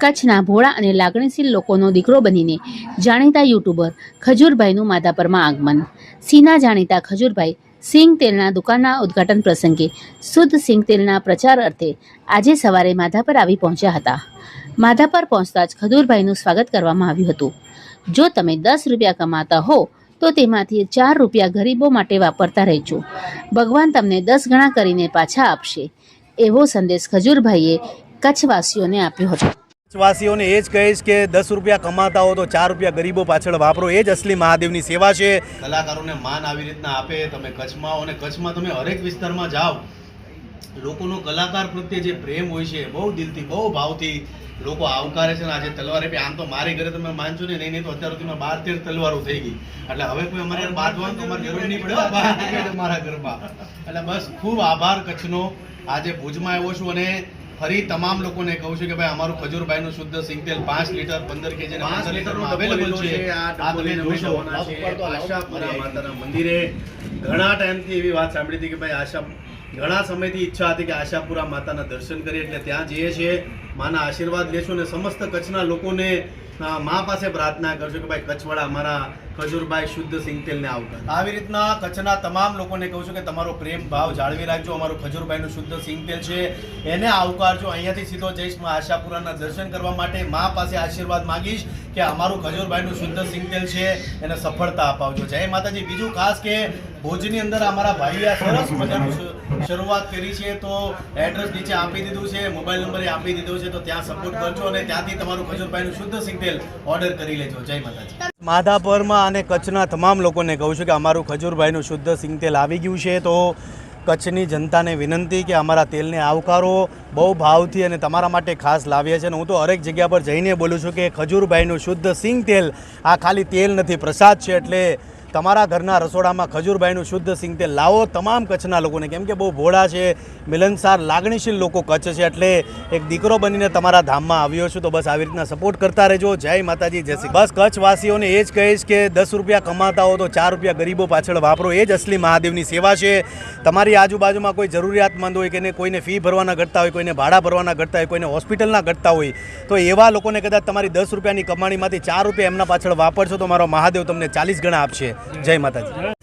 કચ્છના ભોળા અને લાગણીશીલ લોકોનો દીકરો બનીને જાણીતા યુટ્યુબર ખજૂરભાઈનું માધાપરમાં આગમન. સીના જાણીતા ખજૂરભાઈ સિંગ તેલના દુકાનના ઉદ્ઘાટન પ્રસંગે શુદ્ધ સિંગ તેલના પ્રચાર અર્થે આજે સવારે માધાપર આવી પહોંચ્યા હતા. માધાપર પહોંચતા જ ખજૂરભાઈનું સ્વાગત કરવામાં આવ્યું હતું. જો તમે દસ રૂપિયા કમાતા હો, તો તેમાંથી ચાર રૂપિયા ગરીબો માટે વાપરતા રહેજો. ભગવાન તમને દસ ગણા કરીને પાછા આપશે. એવો સંદેશ ખજૂરભાઈએ કચ્છવાસીઓને આપ્યો હતો. વાસીઓને એ જ કહીશ કે દસ રૂપિયા કમાતા હો તો ચાર રૂપિયા ગરીબો પાછળ વાપરો. એ જ અસલી મહાદેવની સેવા છે. કલાકારોને માન આવી રીતના આપે તમે કચ્છમાં અને કચ્છમાં તમે હરેક વિસ્તારમાં જાઓ. લોકોનો કલાકાર પ્રત્યે જે પ્રેમ હોય છે બહુ દિલથી બહુ ભાવથી લોકો આવકારે છે ને આજે તલવારે બી આમ તો મારી ઘરે તમે માનશો ને નહીં તો અત્યાર સુધીમાં બાર તેર તલવારો થઈ ગઈ. એટલે હવે કોઈ અમારે યાર બાંધવાનું તો અમારે જરૂર નહીં પડે. હો, મારા ઘરમાં. એટલે બસ ખૂબ આભાર કચ્છનો. આજે ભુજમાં આવ્યો છું અને ફરી તમામ લોકોને કહું છું કે ભાઈ અમારું ખજૂરભાઈનું શુદ્ધ સિંગતેલ પાંચ લીટર પંદર કેજી પાંચ લીટર અવેલેબલ છે. આ તમે જોશો મંદિરે ઘણા ટાઈમથી એવી વાત સાંભળી હતી કે ભાઈ આશા ઘણા સમયથી ઈચ્છા હતી કે આશાપુરા માતાના દર્શન કરીએ એટલે ત્યાં જઈએ છીએ. માના આશીર્વાદ લેશું અને સમસ્ત કચ્છના લોકોને મા પાસે પ્રાર્થના કરશું કે ભાઈ કચ્છવાળા અમારા ખજૂરભાઈ શુદ્ધ સિંગતેલને આવકાર આવી રીતના કચ્છના તમામ લોકોને કહું છું કે તમારો પ્રેમ ભાવ જાળવી રાખજો. અમારું ખજૂરભાઈનું શુદ્ધ સિંગતેલ છે. એને આવકારજો. અહીંયાથી સીધો જઈશ. માં આશાપુરાના દર્શન કરવા માટે મા પાસે આશીર્વાદ માગીશ કે અમારું ખજૂરભાઈનું શુદ્ધ સિંગતેલ છે. એને સફળતા અપાવજો. જય માતાજી. બીજું ખાસ કે ભોજની અંદર અમારા ભાઈએ સરસ મજાનું શરૂઆત કરી છે, તો એડ્રેસ નીચે આપી દીધું છે મોબાઈલ નંબર આપી દીધો છે, તો ત્યાં સપોર્ટ કરજો અને ત્યાંથી તમારું ખજૂરભાઈનું શુદ્ધ સિંગતેલ ઓર્ડર કરી લેજો. જય માતાજી. માધાપરમાં અને કચ્છના તમામ લોકોને કહું છું કે અમારું ખજૂરભાઈનું શુદ્ધ સિંગતેલ આવી ગયું છે, તો કચ્છની જનતાને વિનંતી કે અમારા તેલને આવકારો. બહુ ભાવથી અને તમારા માટે ખાસ લાવીએ છીએ. અને હું તો હરેક જગ્યા પર જઈને બોલું છું કે ખજૂરભાઈનું શુદ્ધ સિંગ તેલ. આ ખાલી તેલ નથી, પ્રસાદ છે. એટલે તમારા ઘરના રસોડામાં ખજૂરભાઈનું શુદ્ધ સિંગ તેલ લાવો. તમામ કચ્છના લોકોને, કેમ કે બહુ ભોળા છે, મિલનસાર, લાગણીશીલ લોકો કચ્છ છે. એટલે એક દીકરો બનીને તમારા ધામમાં આવ્યો છું તો બસ આવી રીતના સપોર્ટ કરતા રહેજો. જય માતાજી, જય બસ કચ્છવાસીઓને એ જ કહીશ કે દસ રૂપિયા કમાતા હો તો ચાર રૂપિયા ગરીબો પાછળ વાપરો. એ જ અસલી મહાદેવની સેવા છે. તમારી આજુબાજુમાં કોઈ જરૂરિયાતમંદ હોય કે કોઈને ફી ભરવાના ઘટતા હોય કોઈને ભાડા ભરવાના ઘટતા હોય, કોઈને હોસ્પિટલના ઘટતા હોય, તો એવા લોકોને કદાચ તમારી દસ રૂપિયાની કમાણીમાંથી ચાર રૂપિયા એમના પાછળ વાપરશો તો મારો મહાદેવ તમને ચાલીસ ગણા આપશે. જય માતાજી.